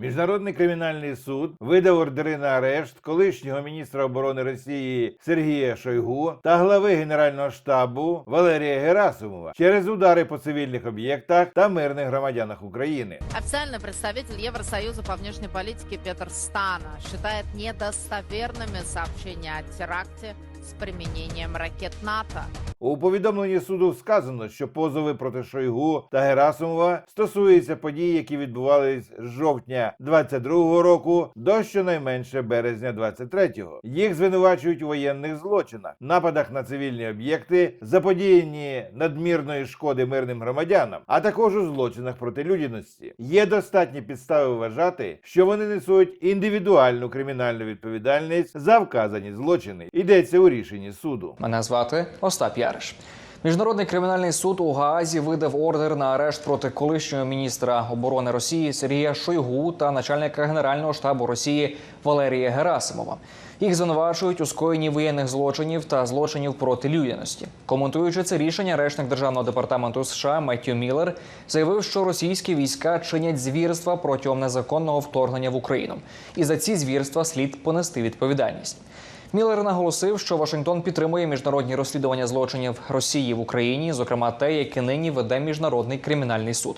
Міжнародний кримінальний суд видав ордери на арешт колишнього міністра оборони Росії Сергія Шойгу та глави Генерального штабу Валерія Герасимова через удари по цивільних об'єктах та мирних громадянах України. Официальный представитель Евросоюза по внешней политике Петр Стана считает недостоверными сообщения о теракте с применением ракет НАТО. У повідомленні суду сказано, що позови проти Шойгу та Герасимова стосуються подій, які відбувались з жовтня 22-го року до щонайменше березня 23-го. Їх звинувачують у воєнних злочинах, нападах на цивільні об'єкти, заподіянні надмірної шкоди мирним громадянам, а також у злочинах проти людяності. Є достатні підстави вважати, що вони несуть індивідуальну кримінальну відповідальність за вказані злочини. Йдеться у рішенні суду. Мене звати Остап Яриш. Міжнародний кримінальний суд у Гаазі видав ордер на арешт проти колишнього міністра оборони Росії Сергія Шойгу та начальника генерального штабу Росії Валерія Герасимова. Їх звинувачують у скоєнні воєнних злочинів та злочинів проти людяності. Коментуючи це рішення, речник державного департаменту США Меттью Міллер заявив, що російські війська чинять звірства протягом незаконного вторгнення в Україну, і за ці звірства слід понести відповідальність. Міллер наголосив, що Вашингтон підтримує міжнародні розслідування злочинів Росії в Україні, зокрема те, яке нині веде міжнародний кримінальний суд.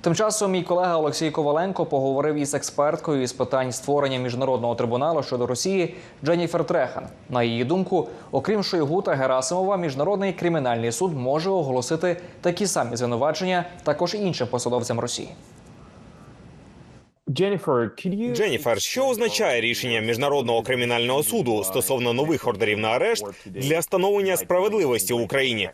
Тим часом мій колега Олексій Коваленко поговорив із експерткою із питань створення міжнародного трибуналу щодо Росії Дженніфер Трехан. На її думку, окрім Шойгу та Герасимова, міжнародний кримінальний суд може оголосити такі самі звинувачення також іншим посадовцям Росії. Дженніфер, що означає рішення міжнародного кримінального суду стосовно нових ордерів на арешт для встановлення справедливості в Україні?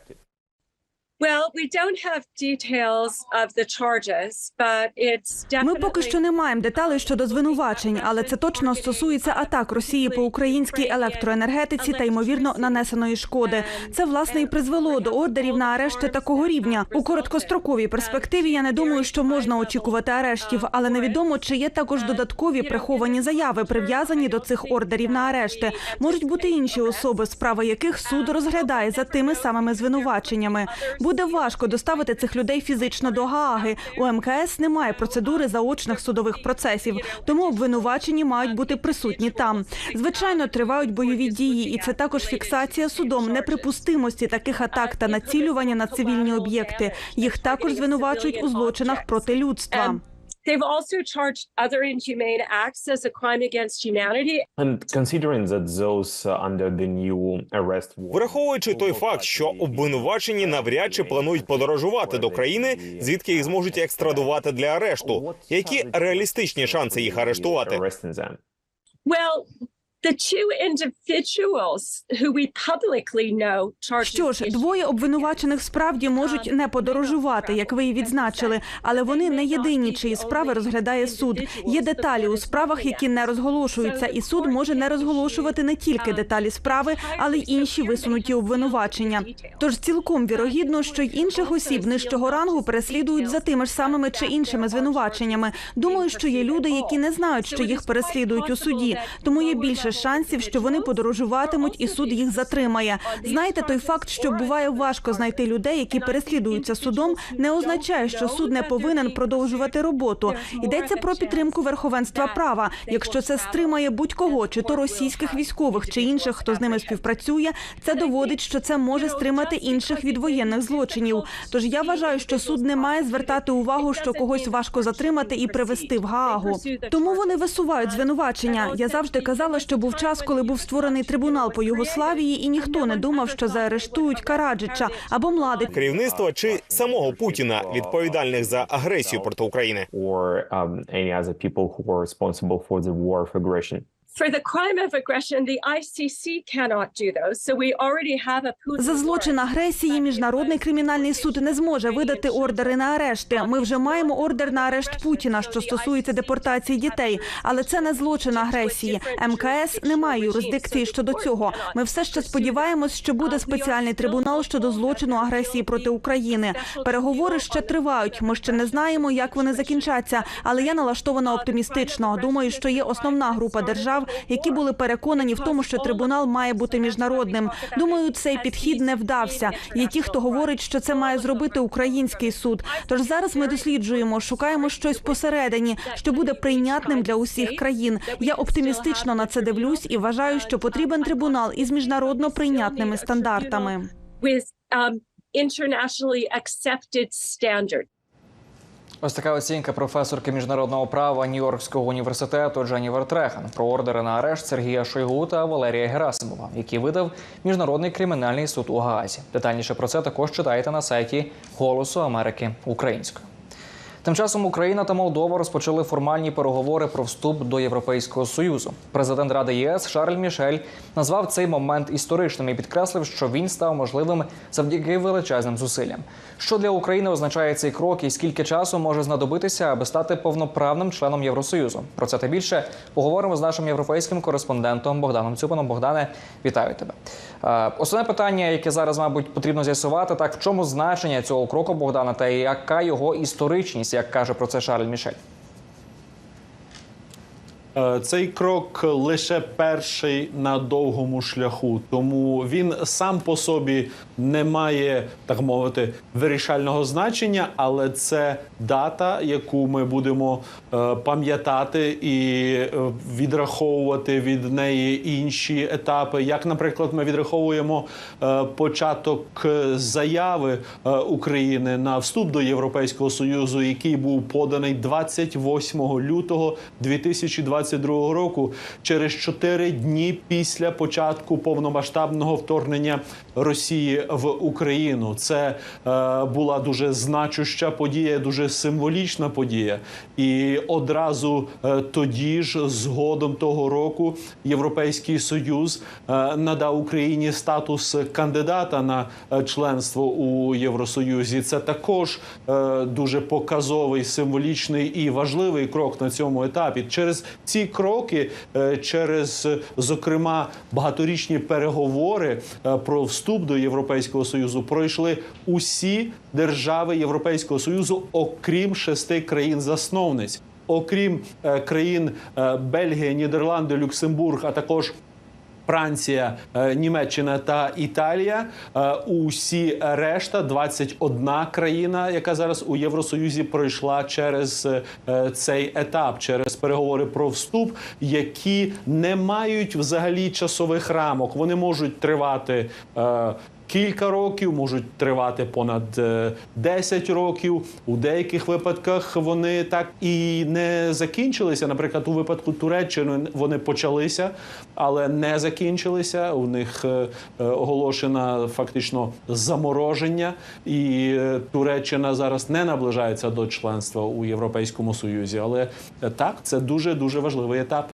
Well, we don't have details of the charges, but it's Ми поки що не маємо деталей щодо звинувачень, але це точно стосується атак Росії по українській електроенергетиці та ймовірно нанесеної шкоди. Це власне і призвело до ордерів на арешти такого рівня. У короткостроковій перспективі я не думаю, що можна очікувати арештів, але невідомо, чи є також додаткові приховані заяви, прив'язані до цих ордерів на арешти. Можуть бути інші особи, справи яких суд розглядає за тими самими звинуваченнями. Буде важко доставити цих людей фізично до Гааги. У МКС немає процедури заочних судових процесів, тому обвинувачені мають бути присутні там. Звичайно, тривають бойові дії, і це також фіксація судом неприпустимості таких атак та націлювання на цивільні об'єкти. Їх також звинувачують у злочинах проти людства. They've also charged other inhumane acts as a crime against humanity. And considering that those uh, under the new arrest Враховуючи той факт, що обвинувачені навряд чи планують подорожувати до країни, звідки їх зможуть екстрадувати для арешту. Які реалістичні шанси їх арештувати? Arresting. Well, the two individuals who we publicly know Що ж, двоє обвинувачених справді можуть не подорожувати, як ви і відзначили, але вони не єдині, чиї справи розглядає суд. Є деталі у справах, які не розголошуються, і суд може не розголошувати не тільки деталі справи, але й інші висунуті обвинувачення. Тож цілком вірогідно, що й інших осіб нижчого рангу переслідують за тими ж самими чи іншими звинуваченнями. Думаю, що є люди, які не знають, що їх переслідують у суді, тому є більше шансів, що вони подорожуватимуть, і суд їх затримає. Знаєте, той факт, що буває важко знайти людей, які переслідуються судом, не означає, що суд не повинен продовжувати роботу. Йдеться про підтримку верховенства права. Якщо це стримає будь-кого, чи то російських військових, чи інших, хто з ними співпрацює, це доводить, що це може стримати інших від воєнних злочинів. Тож я вважаю, що суд не має звертати увагу, що когось важко затримати і привести в Гаагу. Тому вони висувають звинувачення. Я завжди казала, що був час, коли був створений трибунал по Югославії, і ніхто не думав, що заарештують Караджича або млади Керівництва чи самого Путіна відповідальних за агресію проти України? Or any other people who are for the war of aggression. For the crime of aggression, the ICC cannot do those. So we already have a Putin За злочин агресії міжнародний кримінальний суд не зможе видати ордери на арешти. Ми вже маємо ордер на арешт Путіна, що стосується депортації дітей, але це не злочин агресії. МКС не має юрисдикції щодо цього. Ми все ще сподіваємось, що буде спеціальний трибунал щодо злочину агресії проти України. Переговори ще тривають. Ми ще не знаємо, як вони закінчаться, але я налаштована оптимістично. Думаю, що є основна група держав, держав, які були переконані в тому, що трибунал має бути міжнародним. Думаю, цей підхід не вдався. Є ті, хто говорить, що це має зробити український суд. Тож зараз ми досліджуємо, шукаємо щось посередині, що буде прийнятним для усіх країн. Я оптимістично на це дивлюсь і вважаю, що потрібен трибунал із міжнародно прийнятними стандартами. with um, internationally accepted standards. Ось така оцінка професорки міжнародного права Нью-Йоркського університету Дженнівер Трехан про ордери на арешт Сергія Шойгу та Валерія Герасимова, які видав міжнародний кримінальний суд у Гаазі. Детальніше про це також читайте на сайті Голосу Америки українською. Тим часом Україна та Молдова розпочали формальні переговори про вступ до Європейського союзу. Президент Ради ЄС Шарль Мішель назвав цей момент історичним і підкреслив, що він став можливим завдяки величезним зусиллям. Що для України означає цей крок, і скільки часу може знадобитися, аби стати повноправним членом Євросоюзу? Про це та більше поговоримо з нашим європейським кореспондентом Богданом Цюпаном. Богдане, вітаю тебе. Е, Основне питання, яке зараз, мабуть, потрібно з'ясувати, так в чому значення цього кроку Богдана та яка його історичність, як каже про це Шарль Мішель. Е, Цей крок лише перший на довгому шляху, тому він сам по собі не має так мовити вирішального значення, але це дата, яку ми будемо е, пам'ятати і е, відраховувати від неї інші етапи. Як, наприклад, ми відраховуємо початок заяви України на вступ до Європейського союзу, який був поданий 28 лютого 2022 року, через 4 дні після початку повномасштабного вторгнення Росії в Україну. Це е, була дуже значуща подія, дуже символічна подія. І одразу е, тоді ж, згодом того року, Європейський Союз е, надав Україні статус кандидата на е, членство у Євросоюзі. Це також е, дуже показовий, символічний і важливий крок на цьому етапі. Через ці кроки, е, через зокрема багаторічні переговори е, про вступ до Європейського союзу, пройшли усі держави Європейського союзу, окрім шести країн-засновниць. Окрім е, країн Бельгії, Нідерланди, Люксембург, а також Франція, е, Німеччина та Італія. Е, Усі решта 21 країна, яка зараз у Євросоюзі пройшла через е, цей етап, через переговори про вступ, які не мають взагалі часових рамок. Вони можуть тривати. Е, Кілька років можуть тривати понад е, 10 років. У деяких випадках вони так і не закінчилися. Наприклад, у випадку Туреччини вони почалися, але не закінчилися. У них е, е, оголошено фактично замороження, і е, Туреччина зараз не наближається до членства у Європейському Союзі. Але е, так, це дуже дуже важливий етап.